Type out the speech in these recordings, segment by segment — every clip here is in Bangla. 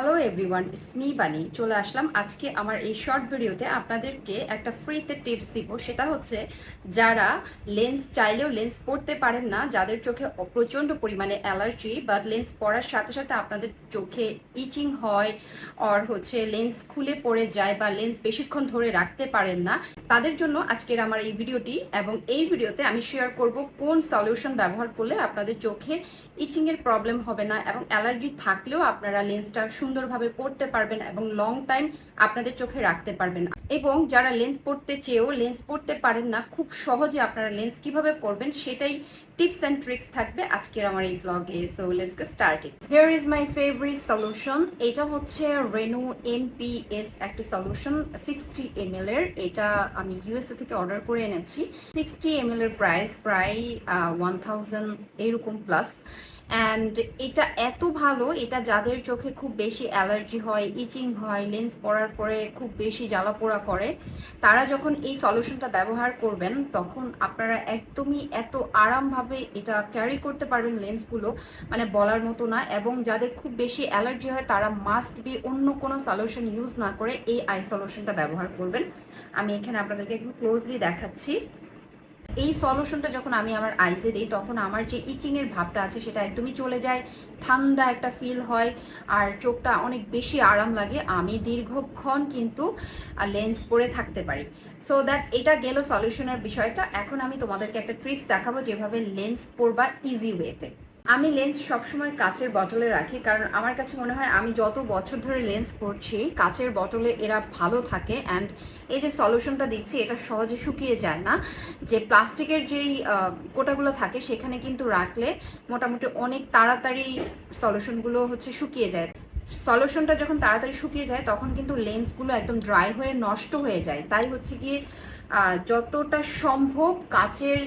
Hello everyone it's me Bani চলে আসলাম আজকে আমার এই শর্ট ভিডিওতে আপনাদেরকে একটা ফ্রিতে টিপস দিব। সেটা হচ্ছে যারা লেন্স চাইলেও লেন্স পড়তে পারেন না, যাদের চোখে প্রচণ্ড পরিমাণে অ্যালার্জি বাট লেন্স পড়ার সাথে সাথে আপনাদের চোখে ইচিং হয় আর হচ্ছে লেন্স খুলে পড়ে যায়, বা লেন্স বেশিক্ষণ ধরে রাখতে পারেন না, তাদের জন্য আজকের আমার এই ভিডিওটি এবং এই ভিডিওতে আমি শেয়ার করব কোন সলিউশন ব্যবহার করলে আপনাদের চোখে ইচিংয়ের প্রবলেম হবে না, এবং অ্যালার্জি থাকলেও আপনারা লেন্সটা সুন্দরভাবে পড়তে পারবেন এবং লং টাইম আপনাদের চোখে রাখতে পারবেন। এবং যারা লেন্স পড়তে চেয়েও লেন্স পড়তে পারেন না, খুব সহজে আপনারা লেন্স কীভাবে পড়বেন সেটাই টিপস অ্যান্ড ট্রিক্স থাকবে আজকের আমার এই ব্লগে so let's get starting here is my favourite solution এটা হচ্ছে রেনু এমপিএস একটা সলিউশন সিক্সটি এম এর। এটা আমি ইউএসএ থেকে অর্ডার করে এনেছি। সিক্সটি এম এর প্রাইস প্রায় ওয়ান থাউজেন্ড এরকম প্লাস অ্যান্ড এটা এত ভালো, এটা যাদের চোখে খুব বেশি অ্যালার্জি হয়, ইচিং হয়, লেন্স পরার পরে খুব বেশি জ্বালা পোড়া করে, তারা যখন এই সলিউশনটা ব্যবহার করবেন, তখন আপনারা একদমই এত আরামভাবে এটা ক্যারি করতে পারবেন লেন্সগুলো মানে বলার মতো না। এবং যাদের খুব বেশি অ্যালার্জি হয়, তারা মাস্ট বি অন্য কোনো সলিউশন ইউজ না করে এই আই সলিউশনটা ব্যবহার করবেন। আমি এখানে আপনাদেরকে একটু ক্লোজলি দেখাচ্ছি। এই সলিউশনটা যখন আমি আমার আইসে দিই, তখন আমার যে ইচিংয়ের ভাবটা আছে, সেটা একদমই চলে যায়। ঠান্ডা একটা ফিল হয় আর চোখটা অনেক বেশি আরাম লাগে। আমি দীর্ঘক্ষণ কিন্তু লেন্স পরে থাকতে পারি। সো দ্যাট এটা গেল সলিউশনের বিষয়টা। এখন আমি তোমাদেরকে একটা ট্রিক্স দেখাবো যেভাবে লেন্স পরবা ইজি ওয়েতে আমি লেন্স সবসময় কাচের বটলে রাখি, কারণ আমার কাছে মনে হয় আমি যত বছর ধরে লেন্স পরছি, কাচের বটলে এরা ভালো থাকে অ্যান্ড এই যে সলিউশনটা দিচ্ছি, এটা সহজে শুকিয়ে যায় না। যে প্লাস্টিকের যেই কোটাগুলো থাকে, সেখানে কিন্তু রাখলে মোটামুটি অনেক তাড়াতাড়ি সলিউশনগুলো হচ্ছে শুকিয়ে যায়। সলিউশনটা যখন তাড়াতাড়ি শুকিয়ে যায়, তখন কিন্তু লেন্সগুলো একদম ড্রাই হয়ে নষ্ট হয়ে যায়। তাই হচ্ছে গিয়ে যতটা সম্ভব কাচের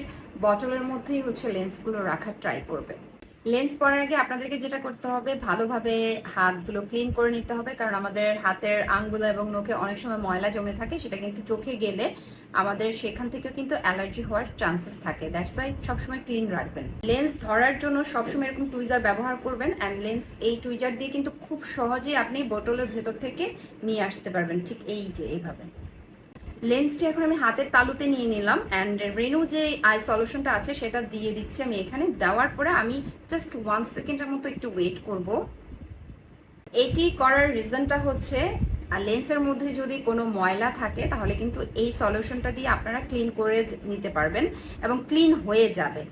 বটলের মধ্যেই হচ্ছে লেন্সগুলো রাখার ট্রাই করবে। লেন্স পরার আগে আপনাদেরকে যেটা করতে হবে, ভালোভাবে হাতগুলো ক্লিন করে নিতে হবে। কারণ আমাদের হাতের আঙ্গুলো এবং নখে অনেক সময় ময়লা জমে থাকে, সেটা কিন্তু চোখে গেলে আমাদের সেখান থেকেও কিন্তু অ্যালার্জি হওয়ার চান্সেস থাকে। দ্যাটস ওয়াই সবসময় ক্লিন রাখবেন। লেন্স ধরার জন্য সবসময় এরকম টুইজার ব্যবহার করবেন অ্যান্ড লেন্স এই টুইজার দিয়ে কিন্তু খুব সহজেই আপনি বোতলের ভেতর থেকে নিয়ে আসতে পারবেন। ঠিক এই যে, এইভাবে। লেন্সটি এখন আমি হাতের তালুতে নিয়ে নিলাম অ্যান্ড রেনু যে আই সলিউশনটা আছে সেটা দিয়ে দিচ্ছি আমি এখানে। দেওয়ার পরে আমি জাস্ট ওয়ান সেকেন্ডের মতো একটু ওয়েট করব। এটি করার রিজনটা হচ্ছে লেন্সের মধ্যে যদি কোনো ময়লা থাকে তাহলে কিন্তু এই সলিউশনটা দিয়ে আপনারা ক্লিন করে নিতে পারবেন এবং ক্লিন হয়ে যাবে।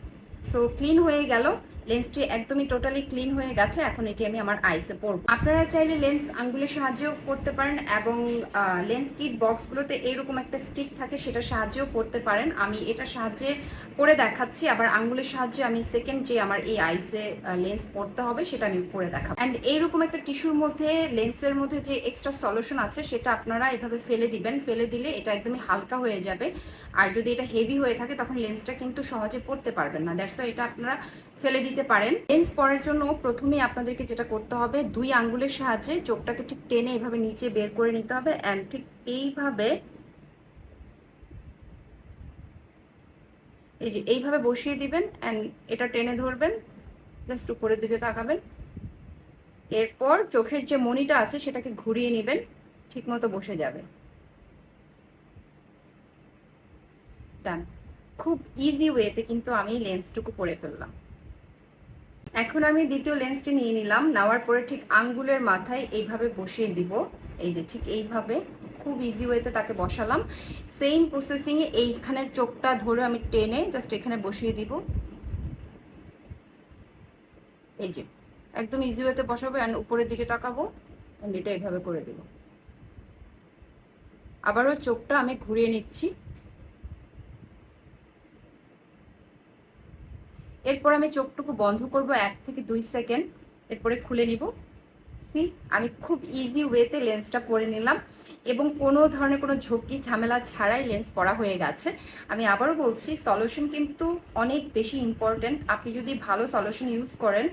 সো ক্লিন হয়ে গেল। লেন্সটি একদমই টোটালি ক্লিন হয়ে গেছে, এখন এটি আমি আমার আইসে পরব। আপনারা চাইলে লেন্স আঙ্গুলের সাহায্যেও করতে পারেন এবং লেন্স কিট বক্সগুলোতে এরকম একটা স্টিক থাকে সেটা সাহায্যেও করতে পারেন। আমি এটা সাহায্যে করে দেখাচ্ছি, আবার আঙ্গুলের সাহায্যে আমি সেকেন্ড যে আমার এই আইসে লেন্স পড়তে হবে, সেটা আমি পরে দেখাবো। অ্যান্ড এইরকম একটা টিস্যুর মধ্যে লেন্সের মধ্যে যে এক্সট্রা সলিউশন আছে, সেটা আপনারা এভাবে ফেলে দিবেন। ফেলে দিলে এটা একদমই হালকা হয়ে যাবে। আর যদি এটা হেভি হয়ে থাকে, তখন লেন্সটা কিন্তু সহজে পড়তে পারবেন না। দ্যাটস এটা আপনারা ফেলে দিতে পারেন। লেন্স পরার জন্য প্রথমে আপনাদেরকে যেটা করতে হবে, দুই আঙ্গুলের সাহায্যে চোখটাকে ঠিক টেনে এভাবে নিচে বের করে নিতে হবে অ্যান্ড ঠিক এইভাবে এই যে এইভাবে বসিয়ে দিবেন অ্যান্ড এটা টেনে ধরবেন জাস্ট উপরের দিকে তাকাবেন। এরপর চোখের যে মনিটা আছে সেটাকে ঘুরিয়ে নেবেন ঠিক মতো বসে যাবে। ডান খুব ইজি ওয়েতে কিন্তু আমি লেন্সটুকু পরে ফেললাম। এখন আমি দ্বিতীয় লেন্সটি নিয়ে নিলাম। নেওয়ার পরে ঠিক আঙ্গুলের মাথায় এইভাবে বসিয়ে দিব। এই যে ঠিক এইভাবে খুব ইজি ওয়েতে তাকে বসালাম। সেম প্রসেসিংয়ে এইখানের চোখটা ধরে আমি টেনে জাস্ট এখানে বসিয়ে দিব। এই যে একদম ইজি ওয়েতে বসাবো অ্যান্ড উপরের দিকে তাকাবো অ্যান্ড এটা এইভাবে করে দেব। আবারও চোখটা আমি ঘুরিয়ে নিচ্ছি। এরপর আমি চোখটুকু বন্ধ করব এক থেকে দুই সেকেন্ড। এরপরে খুলে নিব। সি আমি খুব ইজি ওয়েতে লেন্সটা পরে নিলাম এবং কোনো ধরনের কোনো ঝুঁকি ঝামেলা ছাড়াই লেন্স পরা হয়ে গেছে। আমি আবারও বলছি সলিউশন কিন্তু অনেক বেশি ইম্পর্ট্যান্ট আপনি যদি ভালো সলিউশন ইউজ করেন,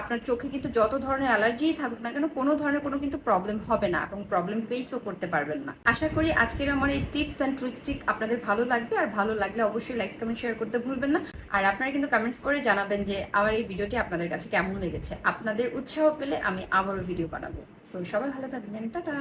আপনার চোখে কিন্তু যত ধরনের অ্যালার্জিই থাকুক না কেন, কোনো ধরনের কোনো কিন্তু প্রবলেম হবে না এবং প্রবলেম ফেসও করতে পারবেন না। আশা করি আজকের আমার এই টিপস অ্যান্ড ট্রিক্সটি আপনাদের ভালো লাগবে। আর ভালো লাগলে অবশ্যই লাইক কমেন্ট শেয়ার করতে ভুলবেন না। আর আপনারা কিন্তু কমেন্টস করে জানাবেন যে আমার এই ভিডিওটি আপনাদের কাছে কেমন লেগেছে। আপনাদের উৎসাহ পেলে আমি আবারও ভিডিও বানাবো। সো সবাই ভালো থাকবেন। টাটা!